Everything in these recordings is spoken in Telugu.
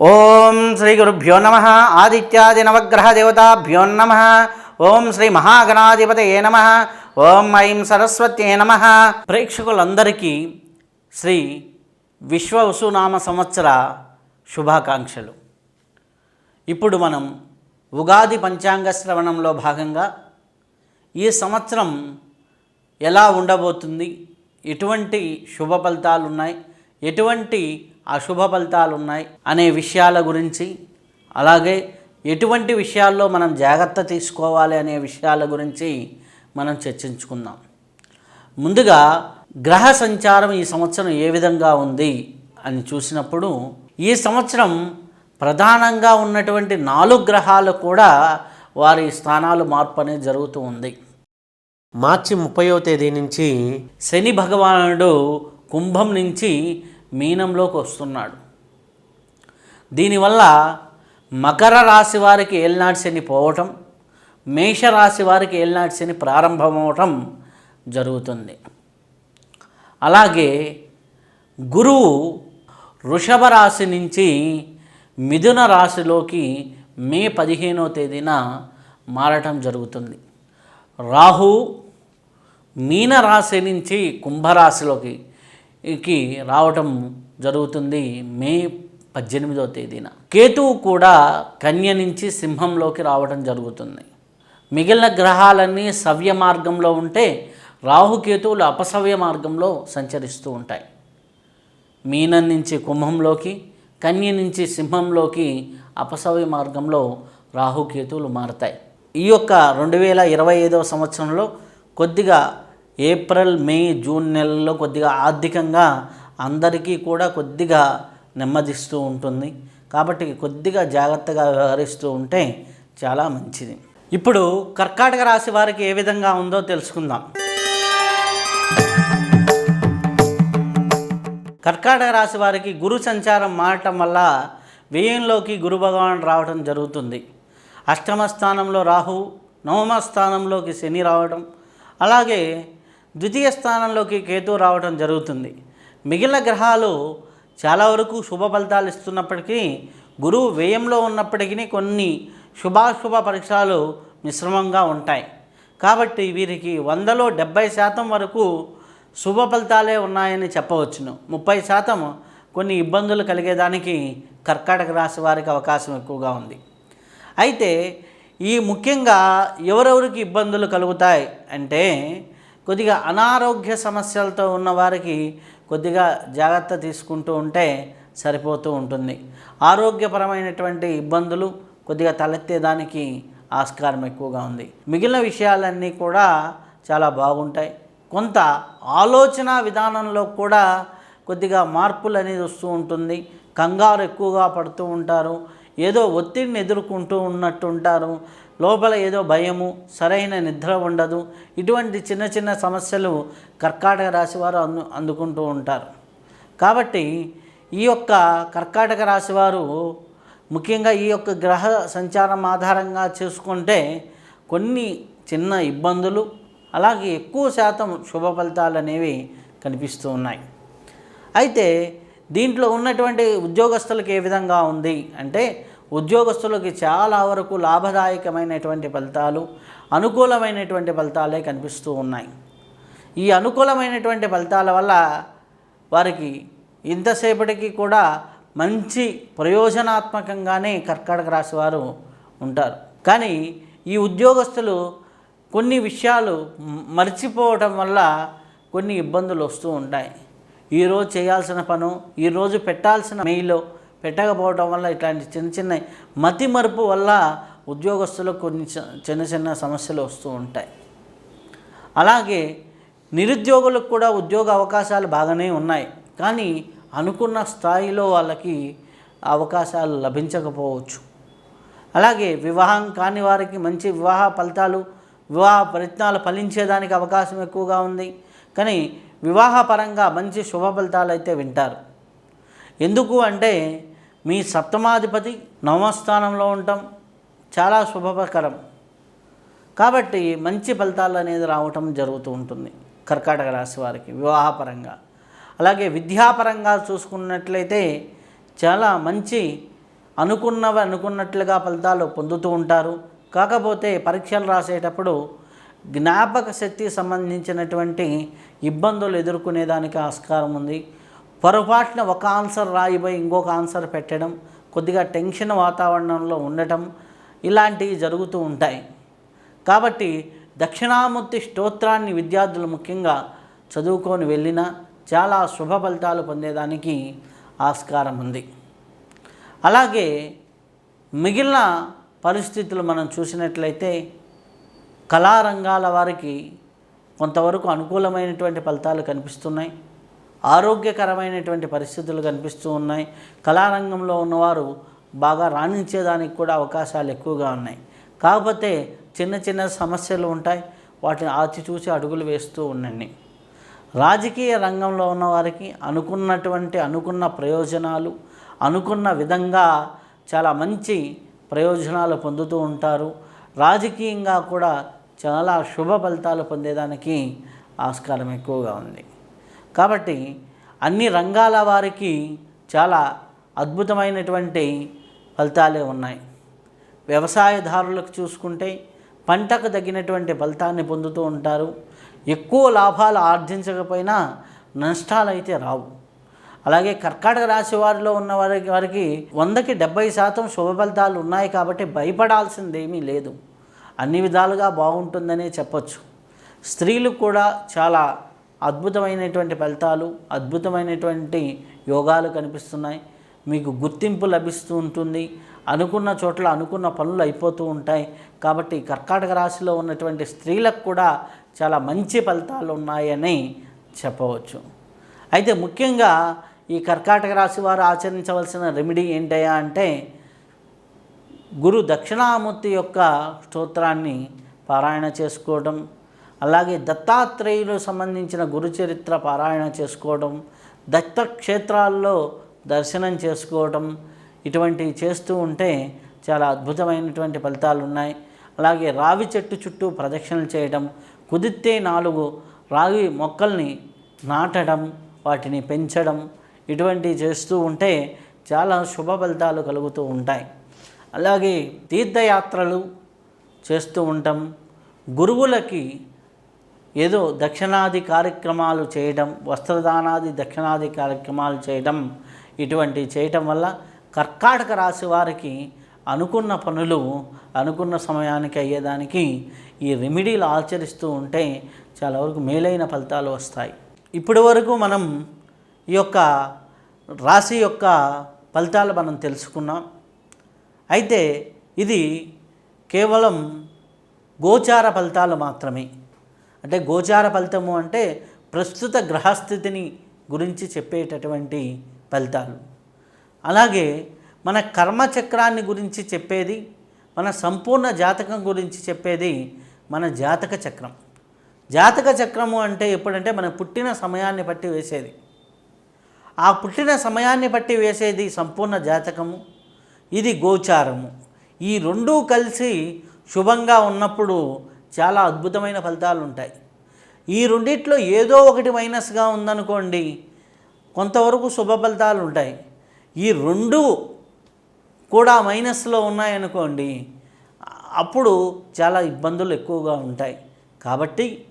ఓం శ్రీ గురుభ్యో నమ ఆదిత్యాది నవగ్రహ దేవతాభ్యో నమ ఓం శ్రీ మహాగణాధిపతయే నమ ఓం ఐం సరస్వత్యే నమ ప్రేక్షకులందరికీ శ్రీ విశ్వ వసునామ సంవత్సర శుభాకాంక్షలు. ఇప్పుడు మనం ఉగాది పంచాంగ శ్రవణంలో భాగంగా ఈ సంవత్సరం ఎలా ఉండబోతుంది? ఎటువంటి శుభ ఫలితాలు ఉన్నాయి ఎటువంటి అశుభ ఫలితాలు ఉన్నాయి అనే విషయాల గురించి అలాగే ఎటువంటి విషయాల్లో మనం జాగ్రత్త తీసుకోవాలి అనే విషయాల గురించి మనం చర్చించుకుందాం. ముందుగా గ్రహ సంచారం ఈ సంవత్సరం ఏ విధంగా ఉంది అని చూసినప్పుడు ఈ సంవత్సరం ప్రధానంగా ఉన్నటువంటి నాలుగు గ్రహాలు కూడా వారి స్థానాలు మార్పు అనేది జరుగుతూ ఉంది. మార్చి ముప్పయో తేదీ నుంచి శని భగవానుడు కుంభం నుంచి మీనంలోకి వస్తున్నాడు. దీనివల్ల మకర రాశి వారికి ఏలినాటి శని పోవటం మేషరాశి వారికి ఏలినాటి శని ప్రారంభమవటం జరుగుతుంది. అలాగే గురువు వృషభ రాశి నుంచి మిథున రాశిలోకి మే పదిహేనో తేదీన మారటం జరుగుతుంది. రాహు మీన రాశి నుంచి కుంభరాశిలోకి కి రావటం జరుగుతుంది మే పద్దెనిమిదవ తేదీన. కేతువు కూడా కన్య నుంచి సింహంలోకి రావటం జరుగుతుంది. మిగిలిన గ్రహాలన్నీ సవ్య మార్గంలో ఉంటే రాహుకేతువులు అపసవ్య మార్గంలో సంచరిస్తూ ఉంటాయి. మీనం నుంచి కుంభంలోకి కన్య నుంచి సింహంలోకి అపసవ్య మార్గంలో రాహుకేతువులు మారతాయి. ఈ యొక్క రెండు వేల ఇరవై ఐదవ సంవత్సరంలో కొద్దిగా ఏప్రిల్ మే జూన్ నెలల్లో కొద్దిగా ఆర్థికంగా అందరికీ కూడా కొద్దిగా నెమ్మదిస్తూ ఉంటుంది. కాబట్టి కొద్దిగా జాగ్రత్తగా వ్యవహరిస్తూ ఉంటే చాలా మంచిది. ఇప్పుడు కర్కాటక రాశి వారికి ఏ విధంగా ఉందో తెలుసుకుందాం. కర్కాటక రాశి వారికి గురు సంచారం మారటం వల్ల వ్యయంలోకి గురు భగవాన్ రావడం జరుగుతుంది. అష్టమ స్థానంలో రాహు నవమ స్థానంలోకి శని రావడం అలాగే ద్వితీయ స్థానంలోకి కేతు రావడం జరుగుతుంది. మిగిలిన గ్రహాలు చాలా వరకు శుభ ఫలితాలు ఇస్తున్నప్పటికీ గురువు వ్యయంలో ఉన్నప్పటికీ కొన్ని శుభాశుభ పరీక్షలు మిశ్రమంగా ఉంటాయి. కాబట్టి వీరికి వందలో డెబ్బై శాతం వరకు శుభ ఫలితాలే ఉన్నాయని చెప్పవచ్చును. ముప్పై శాతం కొన్ని ఇబ్బందులు కలిగేదానికి కర్కాటక రాశి వారికి అవకాశం ఎక్కువగా ఉంది. అయితే ఈ ముఖ్యంగా ఎవరెవరికి ఇబ్బందులు కలుగుతాయి అంటే కొద్దిగా అనారోగ్య సమస్యలతో ఉన్నవారికి కొద్దిగా జాగ్రత్త తీసుకుంటూ ఉంటే సరిపోతూ ఉంటుంది. ఆరోగ్యపరమైనటువంటి ఇబ్బందులు కొద్దిగా తలెత్తేదానికి ఆస్కారం ఎక్కువగా ఉంది. మిగిలిన విషయాలన్నీ కూడా చాలా బాగుంటాయి. కొంత ఆలోచన విధానంలో కూడా కొద్దిగా మార్పులు అనేది వస్తూ ఉంటుంది. కంగారు ఎక్కువగా పడుతూ ఉంటారు. ఏదో ఒత్తిడిని ఎదుర్కొంటూ ఉన్నట్టు ఉంటారు లోపల ఏదో భయము సరైన నిద్ర ఉండదు. ఇటువంటి చిన్న చిన్న సమస్యలు కర్కాటక రాశి వారు అందు అందుకుంటూ ఉంటారు. కాబట్టి ఈ యొక్క కర్కాటక రాశి వారు ముఖ్యంగా ఈ యొక్క గ్రహ సంచారం ఆధారంగా చేసుకుంటే కొన్ని చిన్న ఇబ్బందులు అలాగే ఎక్కువ శాతం శుభ ఫలితాలు అనేవి కనిపిస్తూ ఉన్నాయి. అయితే దీంట్లో ఉన్నటువంటి ఉద్యోగస్తులకు ఏ విధంగా ఉంది అంటే ఉద్యోగస్తులకి చాలా వరకు లాభదాయకమైనటువంటి ఫలితాలు అనుకూలమైనటువంటి ఫలితాలే కనిపిస్తూ ఉన్నాయి. ఈ అనుకూలమైనటువంటి ఫలితాల వల్ల వారికి ఇంతసేపటికి కూడా మంచి ప్రయోజనాత్మకంగానే కర్కాటక రాశి వారు ఉంటారు. కానీ ఈ ఉద్యోగస్తులు కొన్ని విషయాలు మర్చిపోవటం వల్ల కొన్ని ఇబ్బందులు వస్తూ ఉంటాయి. ఈరోజు చేయాల్సిన పను ఈరోజు పెట్టాల్సిన మెయిల్ పెట్టకపోవడం వల్ల ఇట్లాంటి చిన్న చిన్న మతి మరుపు వల్ల ఉద్యోగస్తులకు కొన్ని చిన్న చిన్న సమస్యలు వస్తూ ఉంటాయి. అలాగే నిరుద్యోగులకు కూడా ఉద్యోగ అవకాశాలు బాగానే ఉన్నాయి. కానీ అనుకున్న స్థాయిలో వాళ్ళకి అవకాశాలు లభించకపోవచ్చు. అలాగే వివాహం కాని వారికి మంచి వివాహ ఫలితాలు వివాహ ప్రయత్నాలు ఫలించేదానికి అవకాశం ఎక్కువగా ఉంది. కానీ వివాహపరంగా మంచి శుభ ఫలితాలు అయితే వింటారు. ఎందుకు అంటే మీ సప్తమాధిపతి నవమస్థానంలో ఉండటం చాలా శుభకరం కాబట్టి మంచి ఫలితాలు అనేది రావటం జరుగుతూ ఉంటుంది కర్కాటక రాశి వారికి వివాహపరంగా. అలాగే విద్యాపరంగా చూసుకున్నట్లయితే చాలా మంచి అనుకున్నవి అనుకున్నట్లుగా ఫలితాలు పొందుతూ ఉంటారు. కాకపోతే పరీక్షలు రాసేటప్పుడు జ్ఞాపక శక్తి సంబంధించినటువంటి ఇబ్బందులు ఎదుర్కొనేదానికి ఆస్కారం ఉంది. పొరపాటున ఒక ఆన్సర్ రాయిపోయి ఇంకొక ఆన్సర్ పెట్టడం కొద్దిగా టెన్షన్ వాతావరణంలో ఉండటం ఇలాంటివి జరుగుతూ ఉంటాయి. కాబట్టి దక్షిణామూర్తి స్తోత్రాన్ని విద్యార్థులు ముఖ్యంగా చదువుకొని వెళ్ళినా చాలా శుభ ఫలితాలు పొందేదానికి ఆస్కారం ఉంది. అలాగే మిగిలిన పరిస్థితులు మనం చూసినట్లయితే కళారంగాల వారికి కొంతవరకు అనుకూలమైనటువంటి ఫలితాలు కనిపిస్తున్నాయి. ఆరోగ్యకరమైనటువంటి పరిస్థితులు కనిపిస్తూ ఉన్నాయి. కళారంగంలో ఉన్నవారు బాగా రాణించేదానికి కూడా అవకాశాలు ఎక్కువగా ఉన్నాయి. కాకపోతే చిన్న చిన్న సమస్యలు ఉంటాయి. వాటిని ఆచి చూసి అడుగులు వేస్తూ ఉండండి. రాజకీయ రంగంలో ఉన్నవారికి అనుకున్నటువంటి అనుకున్న ప్రయోజనాలు అనుకున్న విధంగా చాలా మంచి ప్రయోజనాలు పొందుతూ ఉంటారు. రాజకీయంగా కూడా చాలా శుభ ఫలితాలు పొందేదానికి ఆస్కారం ఎక్కువగా ఉంది. కాబట్టి అన్ని రంగాల వారికి చాలా అద్భుతమైనటువంటి ఫలితాలే ఉన్నాయి. వ్యవసాయదారులకు చూసుకుంటే పంటకు తగినటువంటి ఫలితాన్ని పొందుతూ ఉంటారు. ఎక్కువ లాభాలు ఆర్జించకపోయినా నష్టాలు అయితే రావు. అలాగే కర్కాటక రాశి వారిలో ఉన్న వారికి వారికి వందకి డెబ్బై శాతం శుభ ఫలితాలు ఉన్నాయి కాబట్టి భయపడాల్సిందేమీ లేదు. అన్ని విధాలుగా బాగుంటుందనే చెప్పచ్చు. స్త్రీలు కూడా చాలా అద్భుతమైనటువంటి ఫలితాలు అద్భుతమైనటువంటి యోగాలు కనిపిస్తున్నాయి. మీకు గుర్తింపు లభిస్తూ ఉంటుంది. అనుకున్న చోట్ల అనుకున్న పనులు అయిపోతూ ఉంటాయి. కాబట్టి కర్కాటక రాశిలో ఉన్నటువంటి స్త్రీలకు కూడా చాలా మంచి ఫలితాలు ఉన్నాయని చెప్పవచ్చు. అయితే ముఖ్యంగా ఈ కర్కాటక రాశి వారు ఆచరించవలసిన రెమెడీ ఏంటయ్యా అంటే గురు దక్షిణామూర్తి యొక్క స్తోత్రాన్ని పారాయణ చేసుకోవడం అలాగే దత్తాత్రేయులు సంబంధించిన గురు చరిత్ర పారాయణ చేసుకోవడం దత్తక్షేత్రాల్లో దర్శనం చేసుకోవడం ఇటువంటివి చేస్తూ ఉంటే చాలా అద్భుతమైనటువంటి ఫలితాలు ఉన్నాయి. అలాగే రావి చెట్టు చుట్టూ ప్రదక్షిణలు చేయడం కుదిరితే నాలుగు రావి మొక్కల్ని నాటడం వాటిని పెంచడం ఇటువంటివి చేస్తూ ఉంటే చాలా శుభ ఫలితాలు కలుగుతూ ఉంటాయి. అలాగే తీర్థయాత్రలు చేస్తూ ఉంటాం. గురువులకి ఏదో దక్షిణాది కార్యక్రమాలు చేయడం వస్త్రదానాది దక్షిణాది కార్యక్రమాలు చేయడం ఇటువంటివి చేయటం వల్ల కర్కాటక రాశి వారికి అనుకున్న పనులు అనుకున్న సమయానికి అయ్యేదానికి ఈ రెమెడీలు ఆచరిస్తూ ఉంటే చాలా వరకు మేలైన ఫలితాలు వస్తాయి. ఇప్పటి వరకు మనం ఈ యొక్క రాశి యొక్క ఫలితాలు మనం తెలుసుకున్నాం. అయితే ఇది కేవలం గోచార ఫలితాలు మాత్రమే. అంటే గోచార ఫలితము అంటే ప్రస్తుత గ్రహస్థితిని గురించి చెప్పేటటువంటి ఫలితాలు. అలాగే మన కర్మచక్రాన్ని గురించి చెప్పేది మన సంపూర్ణ జాతకం గురించి చెప్పేది మన జాతక చక్రం. జాతక చక్రము అంటే ఎప్పుడంటే మన పుట్టిన సమయాన్ని బట్టి వేసేది. ఆ పుట్టిన సమయాన్ని బట్టి వేసేది సంపూర్ణ జాతకము ఇది గోచారము. ఈ రెండూ కలిసి శుభంగా ఉన్నప్పుడు చాలా అద్భుతమైన ఫలితాలు ఉంటాయి ఈ రెండిట్లో ఏదో ఒకటి మైనస్గా ఉందనుకోండి కొంతవరకు శుభ ఫలితాలు ఉంటాయి ఈ రెండు కూడా మైనస్లో ఉన్నాయనుకోండి అప్పుడు చాలా ఇబ్బందులు ఎక్కువగా ఉంటాయి. కాబట్టి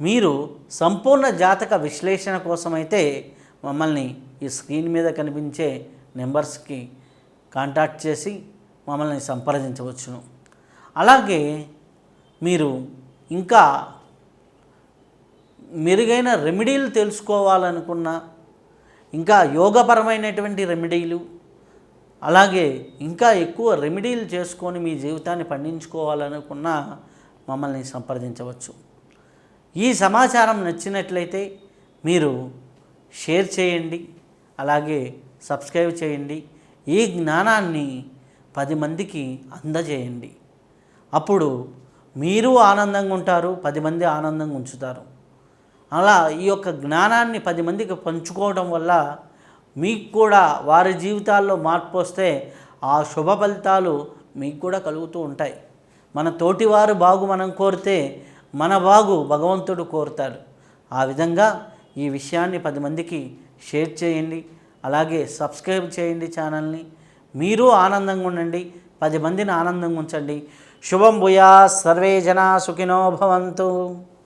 మీరు సంపూర్ణ జాతక విశ్లేషణ కోసమైతే మమ్మల్ని ఈ స్క్రీన్ మీద కనిపించే నెంబర్స్కి కాంటాక్ట్ చేసి మమ్మల్ని సంప్రదించవచ్చును. అలాగే మీరు ఇంకా మెరుగైన రెమెడీలు తెలుసుకోవాలనుకున్నా ఇంకా యోగపరమైనటువంటి రెమెడీలు అలాగే ఇంకా ఎక్కువ రెమెడీలు చేసుకొని మీ జీవితాన్ని పండించుకోవాలనుకున్నా మమ్మల్ని సంప్రదించవచ్చు. ఈ సమాచారం నచ్చినట్లయితే మీరు షేర్ చేయండి అలాగే సబ్స్క్రైబ్ చేయండి. ఈ జ్ఞానాన్ని పది మందికి అందజేయండి. అప్పుడు మీరు ఆనందంగా ఉంటారు పది మంది ఆనందంగా ఉంచుతారు. అలా ఈ యొక్క జ్ఞానాన్ని పది మందికి పంచుకోవడం వల్ల మీకు కూడా వారి జీవితాల్లో మార్పు వస్తే ఆ శుభ ఫలితాలు మీకు కూడా కలుగుతూ ఉంటాయి. మన తోటివారు బాగు మనం కోరితే మన బాగు భగవంతుడు కోరుతాడు. ఆ విధంగా ఈ విషయాన్ని పది మందికి షేర్ చేయండి. అలాగే సబ్స్క్రైబ్ చేయండి ఛానల్ని. మీరు ఆనందంగా ఉండండి. పది మందిని ఆనందంగా ఉంచండి. శుభం భూయా సర్వే జనా సుఖినో భవంతు.